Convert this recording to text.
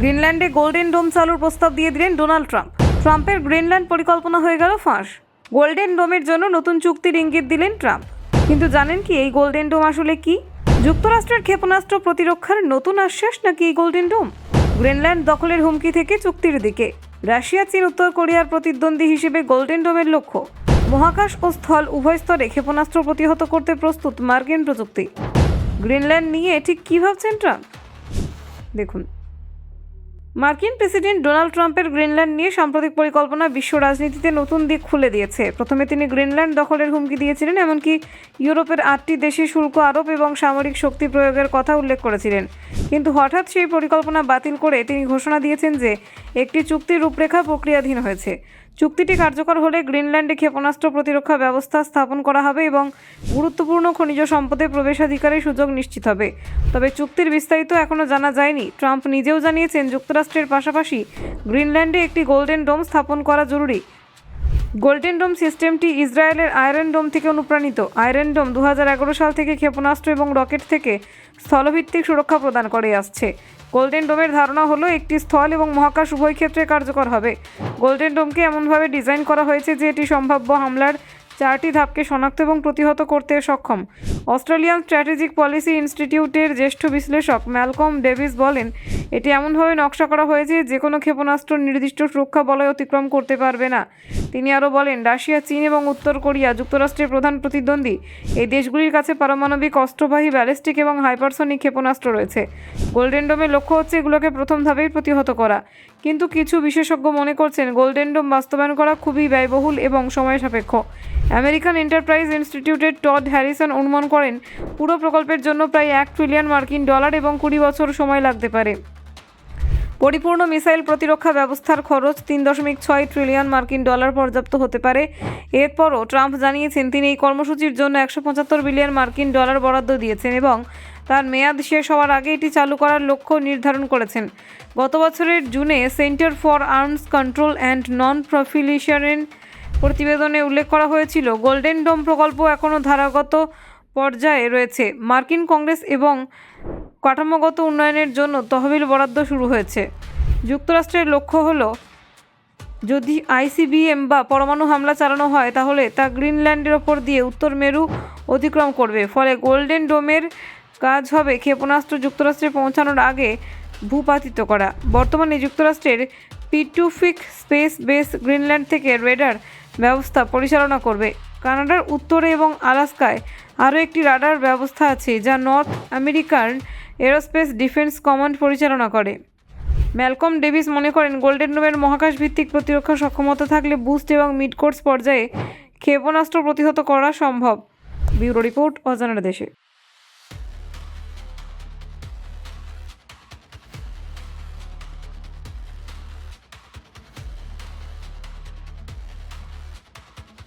গ্রিনল্যান্ডে golden ডোম চালুর প্রস্তাব দিয়ে দিলেন ডোনাল্ড ট্রাম্প। ট্রাম্পের গ্রিনল্যান্ড পরিকল্পনা হয়ে গেল ফাঁস। গোল্ডেন ডোমের জন্য নতুন চুক্তির ইঙ্গিত দিলেন ট্রাম্প। কিন্তু জানেন কি, এই গোল্ডেন ডোম আসলে কি? যুক্তরাষ্ট্রের ক্ষেপণাস্ত্র প্রতিরক্ষার নতুন আশ্বাস নাকি এই গোল্ডেন ডোম? গ্রিনল্যান্ড দখলের হুমকি থেকে চুক্তির দিকে। রাশিয়া, চীন, উত্তর কোরিয়ার প্রতিদ্বন্দ্বী হিসেবে গোল্ডেন ডোমের লক্ষ্য। মহাকাশ ও স্থল উভয় স্তরে ক্ষেপণাস্ত্র প্রতিহত করতে প্রস্তুত মার্কিন প্রযুক্তি। গ্রিনল্যান্ড নিয়ে ঠিক কী ভাবছেন ট্রাম্প? দেখুন। মার্কিন প্রেসিডেন্ট ডোনাল্ড ট্রাম্পের গ্রিনল্যান্ড নিয়ে সাম্প্রতিক পরিকল্পনা বিশ্ব রাজনীতিতে নতুন দিক খুলে দিয়েছে। প্রথমে তিনি গ্রিনল্যান্ড দখলের হুমকি দিয়েছিলেন, এমনকি ইউরোপের আটটি দেশে শুল্ক আরোপ এবং সামরিক শক্তি প্রয়োগের কথা উল্লেখ করেছিলেন। কিন্তু হঠাৎ সেই পরিকল্পনা বাতিল করে তিনি ঘোষণা দিয়েছেন যে একটি চুক্তির রূপরেখা প্রক্রিয়াধীন হয়েছে। চুক্তিটি কার্যকর হলে গ্রিনল্যান্ডে ক্ষেপণাস্ত্র প্রতিরক্ষা ব্যবস্থা স্থাপন করা হবে এবং গুরুত্বপূর্ণ খনিজ সম্পদে প্রবেশাধিকারের সুযোগ নিশ্চিত হবে। তবে চুক্তির বিস্তারিত এখনও জানা যায়নি। ট্রাম্প নিজেও জানিয়েছেন যুক্তরাষ্ট্রের পাশাপাশি গ্রিনল্যান্ডে একটি গোল্ডেন ডোম স্থাপন করা জরুরি। গোল্ডেন ডোম সিস্টেমটি ইসরায়েলের আয়রন ডোম থেকে অনুপ্রাণিত। আয়রন ডোম দু হাজার এগারো সাল থেকে ক্ষেপণাস্ত্র এবং রকেট থেকে স্থলভিত্তিক সুরক্ষা প্রদান করে আসছে। গোল্ডেন ডোমের ধারণা হলো, একটি স্থল এবং মহাকাশ উভয় ক্ষেত্রে কার্যকর হবে। গোল্ডেন ডোমকে এমনভাবে ডিজাইন করা হয়েছে যে এটি সম্ভাব্য হামলার চারটি ধাপকে শনাক্ত এবং প্রতিহত করতে সক্ষম। অস্ট্রেলিয়ান স্ট্র্যাটেজিক পলিসি ইনস্টিটিউটের জ্যেষ্ঠ বিশ্লেষক ম্যালকম ডেভিস বলেন, এটি এমনভাবে নকশা করা হয়েছে যে কোনো ক্ষেপণাস্ত্র নির্দিষ্ট সুরক্ষা বলয় অতিক্রম করতে পারবে না। তিনি আরও বলেন, রাশিয়া, চীন এবং উত্তর কোরিয়া যুক্তরাষ্ট্রের প্রধান প্রতিদ্বন্দ্বী, এই দেশগুলির কাছে পারমাণবিক অস্ত্রবাহী, ব্যালিস্টিক এবং হাইপারসনিক ক্ষেপণাস্ত্র রয়েছে। গোল্ডেন ডোমের লক্ষ্য হচ্ছে এগুলোকে প্রথম ধাপেই প্রতিহত করা। কিন্তু কিছু বিশেষজ্ঞ মনে করছেন, গোল্ডেন ডোম বাস্তবায়ন করা খুবই ব্যয়বহুল এবং সময় সাপেক্ষ। আমেরিকান এন্টারপ্রাইজ ইনস্টিটিউটের টড হ্যারিসন অনুমান করেন। পুরো প্রকল্পের জন্য প্রায় এক ট্রিলিয়ন মার্কিন ডলার এবং কুড়ি বছর সময় লাগতে পারে। পরিপূর্ণ মিসাইল প্রতিরক্ষা ব্যবস্থার খরচ তিন দশমিক ছয় ট্রিলিয়ন মার্কিন ডলার পর্যাপ্ত হতে পারে। এরপরও ট্রাম্প জানিয়েছেন, তিনি এই কর্মসূচির জন্য একশো পঁচাত্তর বিলিয়ন মার্কিন ডলার বরাদ্দ দিয়েছেন এবং তার মেয়াদ শেষ হওয়ার আগে এটি চালু করার লক্ষ্য নির্ধারণ করেছেন। গত বছরের জুনে Center for Arms Control and Non Proliferation প্রতিবেদনে উল্লেখ করা হয়েছিল, গোল্ডেন ডোম প্রকল্প এখনও ধারাগত পর্যায়ে রয়েছে। মার্কিন কংগ্রেস এবং কাঠামোগত উন্নয়নের জন্য তহবিল বরাদ্দ শুরু হয়েছে। যুক্তরাষ্ট্রের লক্ষ্য হলো, যদি আইসিবিএম বা পরমাণু হামলা চালানো হয়, তাহলে তা গ্রিনল্যান্ডের ওপর দিয়ে উত্তর মেরু অতিক্রম করবে। ফলে গোল্ডেন ডোমের কাজ হবে ক্ষেপণাস্ত্র যুক্তরাষ্ট্রে পৌঁছানোর আগে ভূপাতিত করা। বর্তমানে যুক্তরাষ্ট্রের পিটুফিক স্পেস বেস গ্রিনল্যান্ড থেকে রেডার ব্যবস্থা পরিচালনা করবে। কানাডার উত্তরে এবং আলাস্কায় আরও একটি রাডার ব্যবস্থা আছে যা North American Aerospace Defense Command পরিচালনা করে। ম্যালকম ডেভিস মনে করেন, গোল্ডেন ডোমের মহাকাশ ভিত্তিক প্রতিরক্ষা সক্ষমতা থাকলে বুস্ট এবং মিড কোর্স পর্যায়ে ক্ষেপণাস্ত্র প্রতিহত করা সম্ভব। ব্যুরো রিপোর্ট অজানার দেশে।